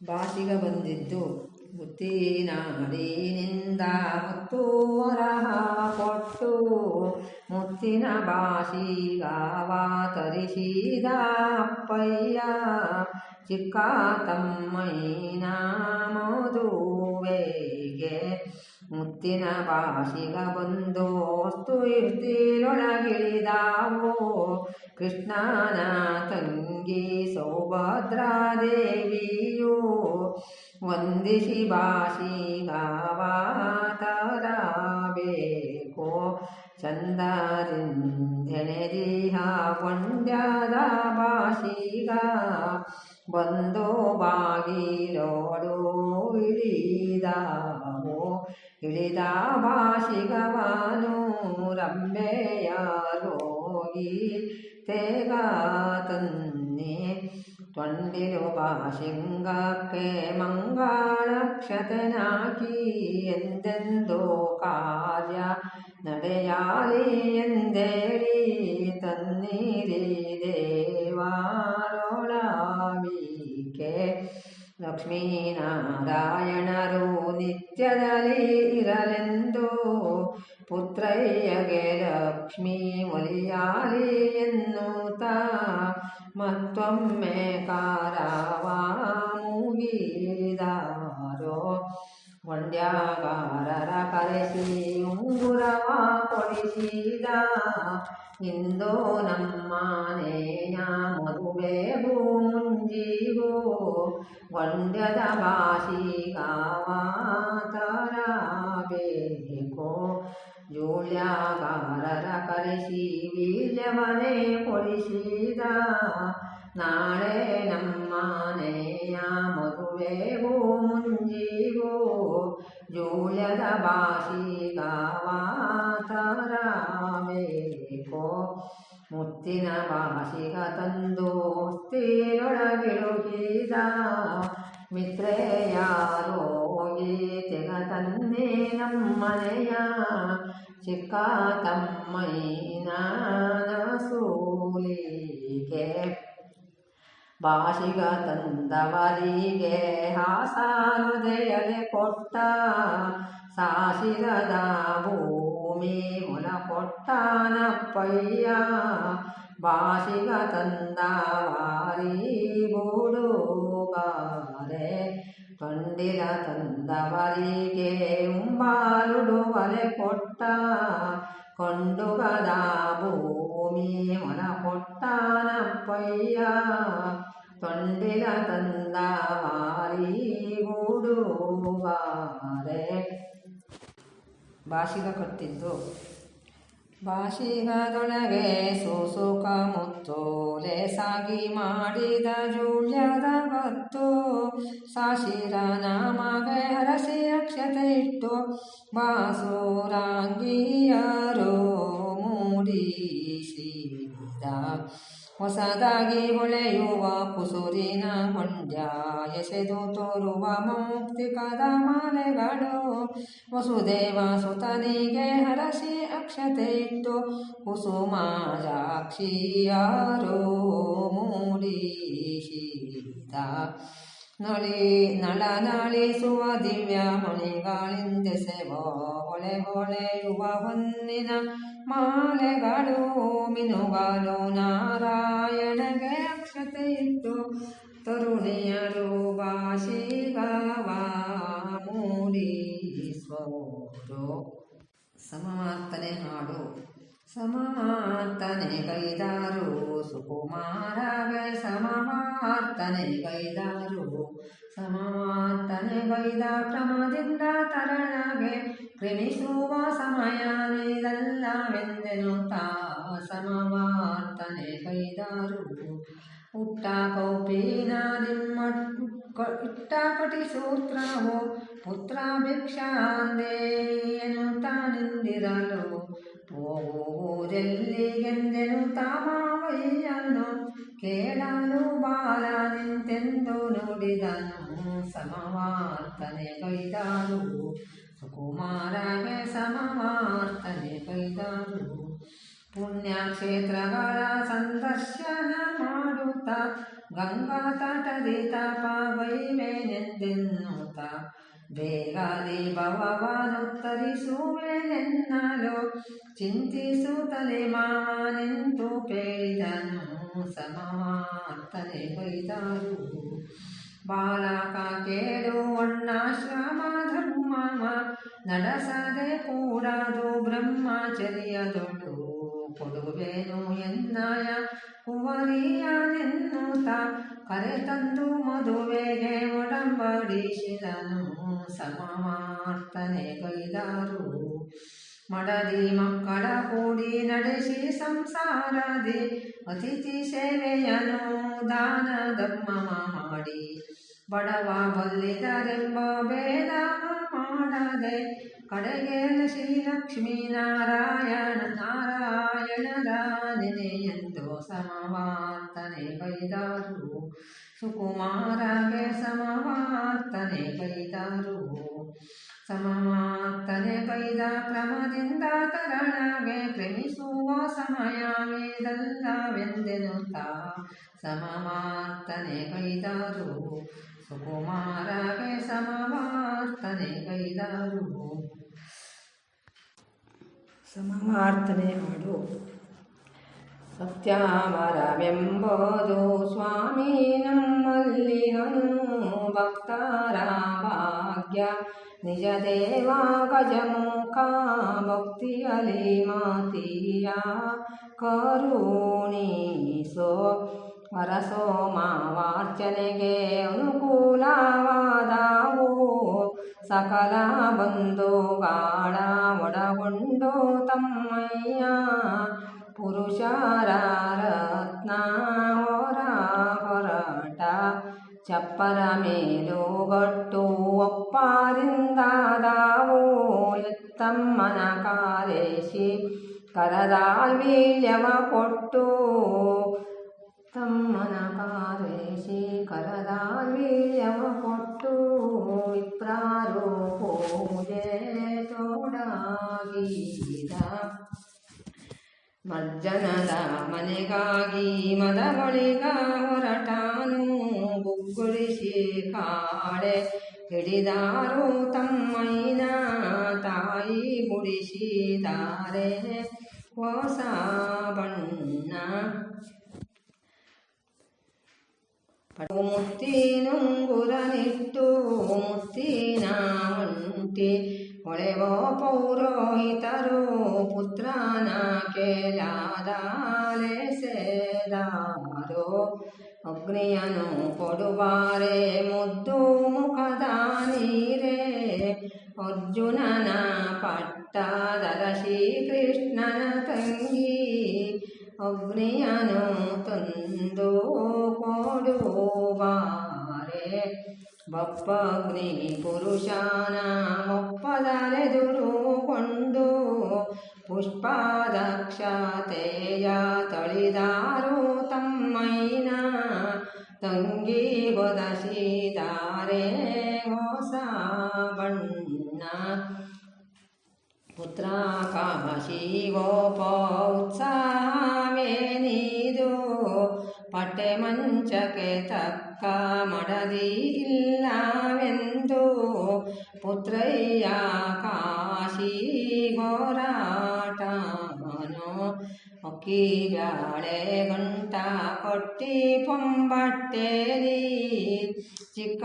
ಬಾಸಿಗ ಬಂದಿದ್ದು ಮುತ್ತಿನಾಡಿನಿಂದ ಮುತ್ತು ವರಹ ಕೊಟ್ಟು ಮುತ್ತಿನ ಬಾಸಿಗಾವ ತರಿಸಿದ ಅಪ್ಪಯ್ಯ ಚಿಕ್ಕ ತಮ್ಮಯ್ಯನ ಮದುವೆಗೆ ಮುತ್ತಿನ ಬಾಸಿಗ ಬಂದು ವಸ್ತು ಇರ್ತಿಲೊಳಗಿಳಿದಾವು ಕೃಷ್ಣನ ತಂಗಿ ಸೌಭದ್ರಾದೇವಿಯು ವಂದಿಸಿ ಬಾಸಿಗಾವಾತರಬೇಕು ಚಂದರಿಂದೆಣೆದಿಹ ಕೊಂಡ್ಯದ ಬಾಸಿಗ ಬಂದು ಬಾಗಿಲೋಡು ಇಳಿದಾವು ಇಳಿದ ಬಾಸಿಗವನು ರಂಬೆಯಾರೋಗಿ ತೇಗ ತನ್ನಿ ತೊಂಡಿರು ಬಾಸಿಂಗಕ್ಕೆ ಮಂಗಳಕ್ಷತನಾಕಿ ಎಂದೆಂದು ಕಾರ್ಯ ನಡೆಯಾಲಿ ಎಂದೇಳಿ ತನ್ನೀರಿ ದೇವಾರೊಳವಿಕೆ ಲಕ್ಷ್ಮೀನಾರಾಯಣರು ನಿತ್ಯದಲ್ಲಿ ಇರಲೆಂದು ಪುತ್ರಯ್ಯಗೆ ಲಕ್ಷ್ಮೀ ಒಲಿಯಾಲಿ ಎನ್ನುತ್ತ. ಮತ್ತೊಮ್ಮೆ ಕಾರವ ಮುಗಿದಾರೋ ಗೊಂಡ್ಯಾಗಾರರ ಕರೆಸಿ ಉಂಗುರವ ಕೊಡಿಸಿದ ಇಂದು ನಮ್ಮನೆಯ ಮದುವೆಗೂ ಮುಂಜಿಗೂ ಗೊಂಡ್ಯದ ಬಾಸಿಗಾವಾತರಬೇಕು ಜೂಳ್ಯಾಗಾರರ ಕರೆಸಿ ವೀಳ್ಯವನೇ ಕೊಡಿಸಿದ ನಾಳೆ ನಮ್ಮನೆಯ ಮದುವೆಗೂ ಮುಂಜಿಗೂ ಜೂಳ್ಯದ ಬಾಸಿಗಾವಾತರಬೇಕು ಮುತ್ತಿನ ಬಾಸಿಗ ತಂದು ಸ್ಥಿರೊಳಗಿಳುಕಿದ ಮಿತ್ರೆಯಾರೋಗಿ ತೆಗ ತನ್ನೇ ನಮ್ಮನೆಯ. ಚಿಕ್ಕ ತಮ್ಮೈನ ಸೂಲಿಗೆ ಭಾಷಿಗ ತಂದವರಿಗೆ ಹಾಸಾನುದೆಯಲೆ ಕೊಟ್ಟ. ಸಾಸಿರದ ಭೂಮಿ ಮುನ ಕೊಟ್ಟನಪ್ಪಯ್ಯ ಭಾಷಿಗ ತಂದವಾರಿ ಬೂಡುಗಾರೆ. ತೊಂಡಿಲ ತಂದವರಿಗೆ ಉಂಬಾಲುಡುವಲೆ ಕೊಟ್ಟ. ಕೊಂಡುಗದ ಭೂಮಿ ಮನ ಕೊಟ್ಟನಪ್ಪಯ್ಯ ತಂದವಾರಿ ಗೂಡುಗಾರೆ ಭಾಷಿಗ ಕಟ್ಟಿದ್ದು. ಭಾಷಿಗದೊಳಗೆ ಸೂಸುಕ ಮುತ್ತು ಸಾಗಿ ಮಾಡಿದ ಜೂಳ್ಯದ ಹೊತ್ತು ಸಾಶಿರ ನಾಮಗೆ ಹರಸಿ ಅಕ್ಷತೆ ಇಟ್ಟು ಬಾಸುರಾಂಗಿಯರು ಮೂಡಿಸಿದ ಹೊಸದಾಗಿ ಹೊಳೆಯುವ ಕುಸುರಿನ ಹೊಂಡ್ಯ, ಎಸೆದು ತೋರುವ ಮೌಕ್ತಿಕದ ಮಾಲೆಗಳು ವಸುದೇವ ಸುತನಿಗೆ ಹರಸಿ ಅಕ್ಷತೆ ಇಟ್ಟು ಕುಸುಮ ಸಾಕ್ಷಿಯಾರೋ ಮೂಡಿಸಿದ ನಳಿ ನಳ ನಳಿಸುವ ದಿವ್ಯ ಮಣಿಗಳಿಂದೆಸೆವ ಹೊಳೆ ಹೊಳೆಯುವ ಹೊನ್ನಿನ ಮಾಲೆಗಳು ಮಿನುಗಲು ನಾರಾಯಣಗೆ ಅಕ್ಷತೆ ಇಟ್ಟು ತರುಣಿಯರು ಭಾಷಿಗವ ಮೂಡಿಸುವರು ಸಮಮಾರ್ತನೆ ಹಾಡು. ಸಮಮಾರ್ತನೆ ಕೈದಾರು ಸುಕುಮಾರವೇ ಸಮಮಾರ್ತನೆ ಕೈದಾರು ಸಮಮಾರ್ತನೆ ಬೈದ ಕ್ರಮದಿಂದ ತರಣಗೆ ಕ್ರಿಮಿಸುವ ಸಮಯ ತಾ ಸಮವಾರ್ತನೆ ಕೈದಾರು ಹುಟ್ಟ ನಿಮ್ಮ ಇಟ್ಟ ಕಟಿ ಸೂತ್ರವು ಪುತ್ರ ಭಿಕ್ಷಾಂದೇನು ತಾನಿಂದಿರಲು ಹೋಗುವುದೆಲ್ಲಿಗೆಂದೆನು ತಾಮಾವಯ್ಯನು ಕೇಳಲು ಬಾಲ ನಿಂತೆಂದು ನೋಡಿದನು, ಸಮವಾರ್ತನೆ ಕೈದಾರು ಸುಕುಮಾರಗೆ ಸಮವಾರ್ತನೆ ಕೈದಾರು ಪುಣ್ಯಕ್ಷೇತ್ರಗಳ ಸಂದರ್ಶನ ಮಾಡುತ್ತಾ ಗಂಗಾ ತಟದಿ ತಪಗೈವೇನೆ ಬೇಗದಿ ಭವವನುತ್ತರಿಸುವೆನೆನ್ನಲು ಚಿಂತಿಸುತ್ತಲೇ ಮಾವ ನಿಂತು ಕೇಳಿದನು ಸಮವಾರ್ತನೆ ಬೈದರು. ಬಾಲಕ ಕೇಳು ಅಣ್ಣಾಶ್ರಮ ಧರ್ಮ ನಡೆಸದೆ ಕೂಡದು ಬ್ರಹ್ಮಚರ್ಯದೊಳು ಕೊಡುವೆನು ಎನ್ನಯ ಕರೆ ತಂದು ಮದುವೆಗೆ ಒಡಂಬಡಿಸಿದನು. ಸಮವಾರ್ತನೆ ಗೈದರು ಮಡದಿ ಮಕ್ಕಳ ಕೂಡಿ ನಡೆಸಿ ಸಂಸಾರದಿ ಅತಿಥಿ ಸೇವೆಯನು ದಾನ ಧರ್ಮ ಮಾಡಿ. ಬಡವ ಬಲ್ಲಿದರೆಂಬ ಭೇದ ಮಾಡದೆ ಕಡೆಗೆ ಶ್ರೀ ಲಕ್ಷ್ಮೀ ನಾರಾಯಣ ನಾರಾಯಣದ ನೆನೆಯೆಂದು ಸಮವಾರ್ತನೆ ಗೈದರು ಸುಕುಮಾರಗೆ ಸಮವಾರ್ತನೆ ಕೈದಾರು. ಸಮವಾರ್ತನೆ ಕೈದ ಕ್ರಮದಿಂದ ತರಣಗೆ ಸಮಯ ಸಮಯವೇದಲ್ಲವೆಂದೆನುತ್ತ ಸಮವಾರ್ತನೆ ಕೈದಾರು. ಸುಕುಮಾರಗೆ ಸಮವಾರ್ತನೆ ಕೈದಾರು. ಸಮವಾರ್ತನೆ ಹಾಡು ಸತ್ಯಾಮರವೆಂಬುದು ಸ್ವಾಮಿ ನಮ್ಮಲ್ಲಿಗನು ಭಕ್ತರ ಭಾಗ್ಯ. ನಿಜ ದೇವ ಗಜಮುಖ ಭಕ್ತಿಯಲಿ ಮಾತಿಯ. ಕರುಣಿಸೋ ವರಸೋಮಾವಾರ್ಚನೆಗೆ ಅನುಕೂಲವಾದವು. ಸಕಲ ಬಂಧುಗಾಳ ಒಡಗೊಂಡು ತಮ್ಮಯ್ಯ. ಪುರುಷರ ರತ್ನ ಹೊರ ಹೊರಟ ಚಪ್ಪರ ಮೇಲುಗಟ್ಟು ಒಪ್ಪಾರಿಂದಾದವು ಎತ್ತಮ್ಮನ ಕಾರೇಶಿ ಕರದಾಲ್ವೀಲ್ಯವ ಕೊಟ್ಟು ತಮ್ಮನ ಕಾರೇಶಿ ಕರದಾಲ್ವೀಲ್ಯವ ಕೊಟ್ಟು ವಿಪ್ರಾರು ಪೂಜೆ ತೋಡಾಗೀದ ಮಜ್ಜನದ ಮನೆಗಾಗಿ ಮದಗಳಿಗ ಹೊರಟಾನು ಬುಗ್ಗುಳಿಸಿ ಕಾಳೆ ಹಿಡಿದಾರು ತಮ್ಮೈನ ತಾಯಿ ಗುಡಿಸಿದಾರೆ ಹೊಸ ಬಣ್ಣ ಮುತ್ತಿನುಂಗುರನಿಟ್ಟು ಮುತ್ತಿನ ಒಂಟಿ ಹೊಳೆವೋ ಪೌರೋಹಿತರು ಪುತ್ರನ ಕೇಳಾದಾಲೆಸೆದಾರೋ ಅಗ್ನಿಯನು ಕೊಡುವಾರೆ ಮುದ್ದು ಮುಖದ ನೀರೇ ಅರ್ಜುನನ ಪಟ್ಟದರ ಶ್ರೀಕೃಷ್ಣನ ತಂಗಿ ಅಗ್ನಿಯನು ತಂದು ಕೊಡುವಾರೆ ಬಪ್ಪಗ್ನಿ ಪುರುಷನ ಒಪ್ಪದಲೆದುರುಕೊಂಡು पुष्पादक्ष ते या तळिदारो तम्मयिना तङ्गी वदशीतारेवो साबण्ण पुत्रा नीदो पटे मञ्चके तक् ಮಂಚಕ್ಕೆ ತಕ್ಕ ಮಡದಿ ಇಲ್ಲವೆಂದು ಪುತ್ರಯ್ಯ ಕಾಶಿ ಗೋರಾಟನು ಅಕ್ಕಿ ಬ್ಯಾಳೆ ಗಂಟ ಕೊಟ್ಟಿ ಪೊಂಬಟ್ಟೇಲಿ ಚಿಕ್ಕ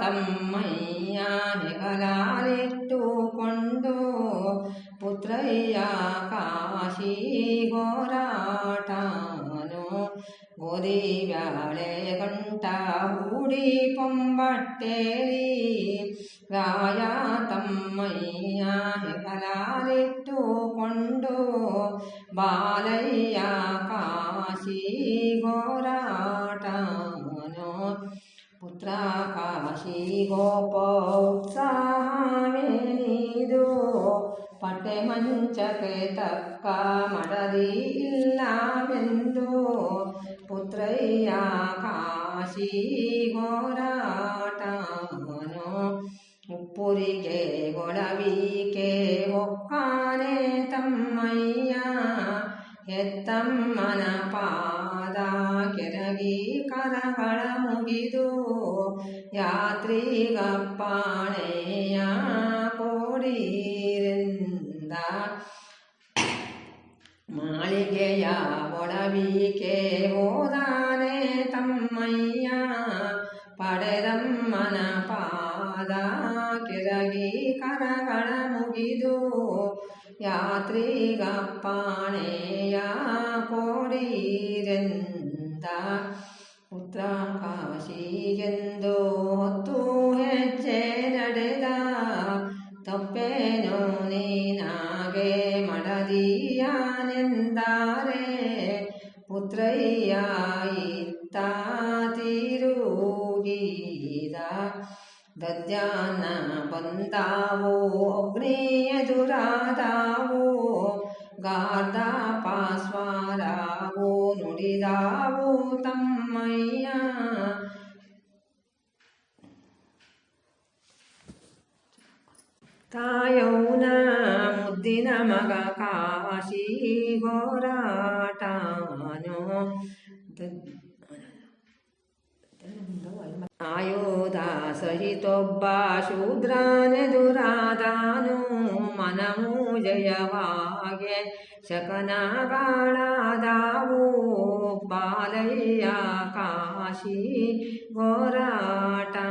ತಮ್ಮಯ್ಯ ಹೆಗಲಾಲಿಟ್ಟುಕೊಂಡು ಪುತ್ರಯ್ಯ ಕಾಶಿ ಗೋರಾಟನು ಗೋಧಿ ಬ್ಯಾಳೆ ಗಂಟ ಹೂಡಿ ಪೊಂಬಟ್ಟೇಲಿ ರಾಯ ತಮ್ಮಯ್ಯ ಹೆಗಲಾಲಿಟ್ಟುಕೊಂಡು ಬಾಲಯ್ಯ ಕಾಶಿ ಗೋರಾಟನು ಪುತ್ರ ಕಾಶಿ ಗೋಪ ಉತ್ಸಾಹವೇನಿದು ಪಟ್ಟೆ ಮಂಚಕ್ಕೆ ತಕ್ಕ ಮಡದಿ ಇಲ್ಲವೆಂದು ಪುತ್ರಯ್ಯ ಕಾಶಿ ಗೋರಾಟನು ಉಪ್ಪುರಿಗೆ ಗೊಳವಿಕೆ ಒಕ್ಕಾನೆ ತಮ್ಮಯ್ಯ. ಎತ್ತಮ್ಮನ ಪಾದ ಕೆರಗಿ ಕರಗಳ ಮುಗಿದು ಯಾತ್ರಿಗಪ್ಪಾಣೆಯ ಒಳವಿಕೆ ಹೋದಾನೆ ತಮ್ಮಯ್ಯ ಪಡೆದಮ್ಮನ ಪಾದ ಕೆರಗಿ ಕರಗಳ ಮುಗಿದು ಯಾತ್ರಿಗಪ್ಪಾಣೆಯ ಕೊಡಿರೆಂದ ಪುತ್ರ ಕಾಶಿಗೆಂದು ಹೊತ್ತು ಹೆಜ್ಜೆ ನಡೆದ ತಪ್ಪೇನೋ ನೀನಾಗೆ ಮಡದಿಯಾನೆಂದಾರೆ पुत्रैयायित्तातिरुगीरा पुत्रय्यायिता तीरु द्याह्न बन्तावो अग्नवो गाता पास्वो तायौ तम्मय्यायौन ಮುದ್ದಿನ ಮಗ ಕಾಶಿ ಹೋರಾಟನೋ ಆಯೋಧ ಸಹಿತೊಬ್ಬ ಶೂದ್ರನೆದುರಾದಾನು ಮನಮು ಜಯವಾಗೆ ಶಕನಗಳಾದಾವು ಬಾಲಯ್ಯ ಕಾಶಿ ಗೋರಾಟನೋ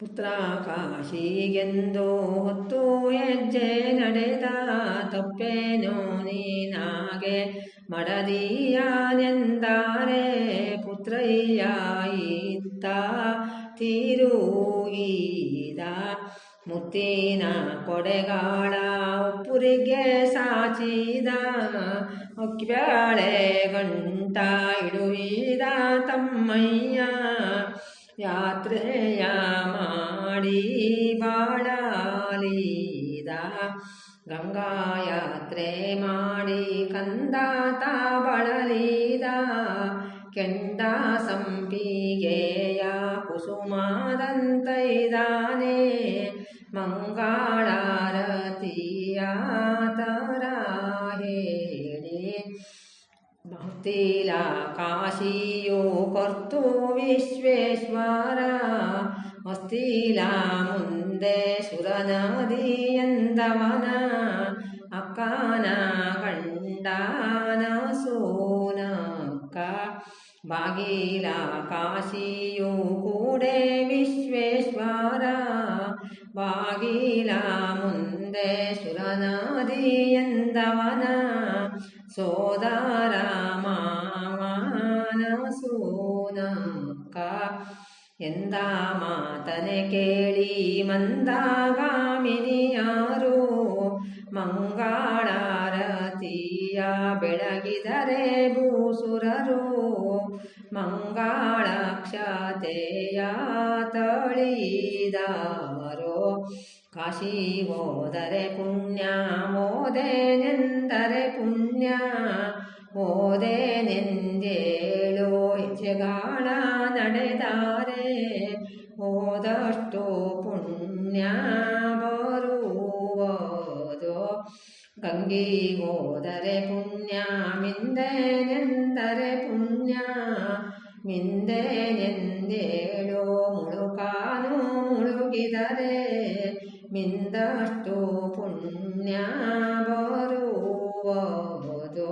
ಪುತ್ರ ಕಾಶಿಗೆಂದು ಹೊತ್ತು ಹೆಜ್ಜೆ ನಡೆದ ತಪ್ಪೇನೋ ನೀನಾಗೆ ಮಡದಿಯಾನೆಂದಾರೆ ಪುತ್ರಯ್ಯ ಇತ್ತ ಮುತ್ತಿನ ಕೊಡೆಗಾಳ ಉಪ್ಪುರಿಗೆ ಸಾಚಿದ ಒಕ್ಬ್ಯಾಳೆ ಗಂಟ ಇಡುವಿದ ತಮ್ಮಯ್ಯ ಯಾತ್ರೆಯ ಮಾಡಿ ಬಾಳಲೀದ. ಗಂಗಾ ಯಾತ್ರೆ ಮಾಡಿ ಕಂದಾತ ಬಳಲೀದ. ಕೆಂಡ ಸಂಪಿಗೆಯ ಕುಸುಮಾದಂತೈದಾನೆ. ಮಂಗಾಳಾರತಿಯ ತರಾ ഭക്തിലാകാശീയോ കർത്തു വിശ്വേശ്വര വസ്തിലാമുന്തേ ശുരനാദീയന്തമന അക്കാന കണ്ടാനസൂനക്ക. ഭാഗീലാകാശീയോ കൂടെ വിശ്വേശ്വര ഭാഗീലാമുന്തേ ശുരനാദീയന്തമന ಕೂಡೆ ವಿಶ್ವೇಶ್ವರ ಬಾಗಿಲ ಮುಂದೆ ಸುರನದಿಯಂದವನ ಸೋದರ ಮಾವನ ಸೋನಕ್ಕ ಎಂದ ಮಾತನೆ ಕೇಳಿ ಮಂದಗಾಮಿನಿಯಾರು, ಮಂಗಳಾರತಿಯ ಬೆಳಗಿದರೆ ಭೂಸುರರು, ಮಂಗಳಾಕ್ಷತೆಯ ತಳಿದಾರೋ ಕಾಶಿ ಹೋದರೆ ಪುಣ್ಯ ಓದೇನೆಂದರೆ ಪುಣ್ಯ ಓದೇನೆಂದೇಳೋ ಹೆಜ್ಜೆಗಾಳ ನಡೆದಾರೆ ಹೋದಷ್ಟು ಪುಣ್ಯ ಬರುವುದೋ ಗಂಗಿ ಹೋದರೆ ಪುಣ್ಯ ಮಿಂದೆನೆಂದರೆ ಪುಣ್ಯ ಮಿಂದೆನೆಂದೇಳೋ ಮುಳುಕಾನು ಮುಳುಗಿದರೆ ಮಿಂದಷ್ಟು ಪುಣ್ಯ ಬರುವುದು